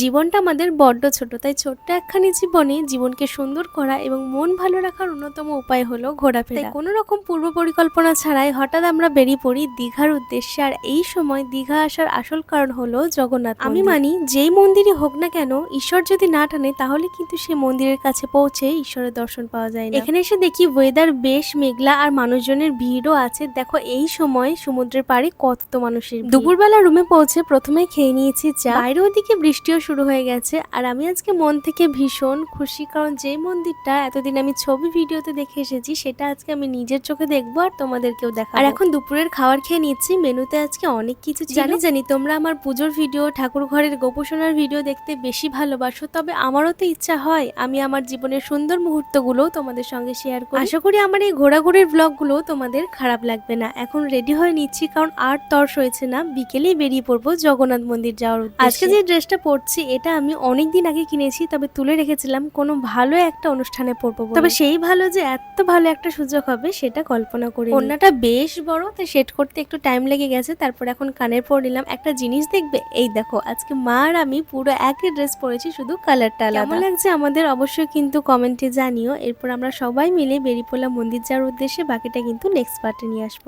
জীবনটা আমাদের বড্ড ছোট তাই ছোট্ট একখানি জীবনে জীবনকে সুন্দর করা এবং মন ভালো রাখার অন্যতম উপায় হলো ঘোরাফেরা। কোনো রকম পূর্ব পরিকল্পনা ছাড়াই হঠাৎ আমরা বেরিয়ে পড়ি দীঘার উদ্দেশ্যে আর এই সময় দীঘা আসার আসল কারণ হলো জগন্নাথ আমি মানি যেই মন্দিরই হোক না কেন ঈশ্বর যদি না টানে তাহলে কিন্তু সেই মন্দিরের কাছে পৌঁছে ঈশ্বরের দর্শন পাওয়া যায় না। এখানে এসে দেখি ওয়েদার বেশ মেঘলা আর মানুষজনের ভিড়ও আছে। দেখো এই সময় সমুদ্রের পাড়ে কত তো মানুষের দুপুরবেলা রুমে পৌঁছে প্রথমে খেয়ে নিয়েছি চা। বাইরে ওদিকে বৃষ্টিও শুরু হয়ে গেছে। আর আমি আজকে মন থেকে ভীষণ খুশি কারণ যে মন্দিরটা এতদিন আমি ছবি ভিডিওতে দেখে এসেছি সেটা আজকে আমি নিজের চোখে দেখব আর তোমাদেরকেও দেখাবো। আর এখন দুপুরের খাবার খেয়ে নিচ্ছি মেনুতে আজকে অনেক কিছু জানি জানি তোমরা আমার পুজোর ভিডিও ঠাকুর ঘরের গোপোষণার ভিডিও দেখতে বেশি ভালোবাসো তবে আমারও তো ইচ্ছা হয় আমি আমার জীবনের সুন্দর মুহূর্তগুলো তোমাদের সঙ্গে শেয়ার করি। আশা করি আমার এই ঘোরাঘুরির ব্লগগুলো তোমাদের খারাপ লাগবে না। এখন রেডি হয়ে নিচ্ছি কারণ আর তর্স হয়েছে না বিকেলেই বেরিয়ে পড়ব জগন্নাথ মন্দির যাওয়ার আজকে যে ড্রেসটা পরছি এটা আমি অনেক দিন আগে কিনেছি তবে তুলে রেখেছিলাম। কোনো ভালো একটা অনুষ্ঠানে পরবো তবে সেই ভালো যে এত ভালো একটা সুযোগ হবে সেটা কল্পনা করি ওড়নাটা বেশ বড় তাই সেট করতে একটু টাইম লেগে গেছে। তারপর এখন কানের পর নিলাম। একটা জিনিস দেখবে? এই দেখো আজকে মা আর আমি পুরো একই ড্রেস পরেছি শুধু কালারটা আলাদা। কেমন লাগছে আমাদের অবশ্যই কিন্তু কমেন্টে জানিও। এরপর আমরা সবাই মিলে বেরিয়ে পড়লাম মন্দির যাওয়ার উদ্দেশ্যে বাকিটা কিন্তু নেক্সট পার্টে নিয়ে আসব।